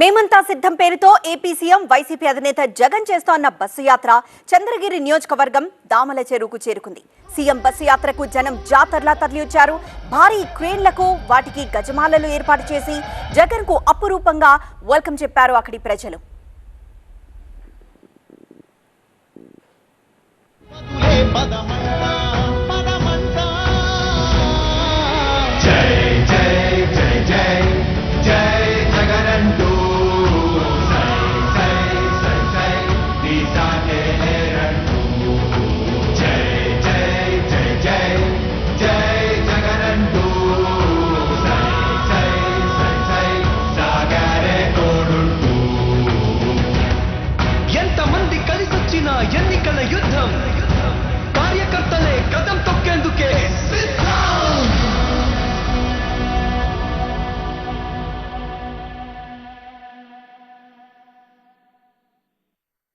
మేమంతా సిద్ధం పేరుతో ఏపీ సీఎం వైసీపీ అధినేత జగన్ చేస్తోన్న బస్సు యాత్ర చంద్రగిరి నియోజకవర్గం దామల చెరువుకు చేరుకుంది. సీఎం బస్సు యాత్రకు జనం జాతరలా తరలివచ్చారు. భారీ క్రేన్లకు వాటికి గజమాలలు ఏర్పాటు చేసి జగన్కు అపురూపంగా వెల్కమ్ చెప్పారు అక్కడి ప్రజలు. మధులే కార్మికుల యుద్ధం. కార్యకర్త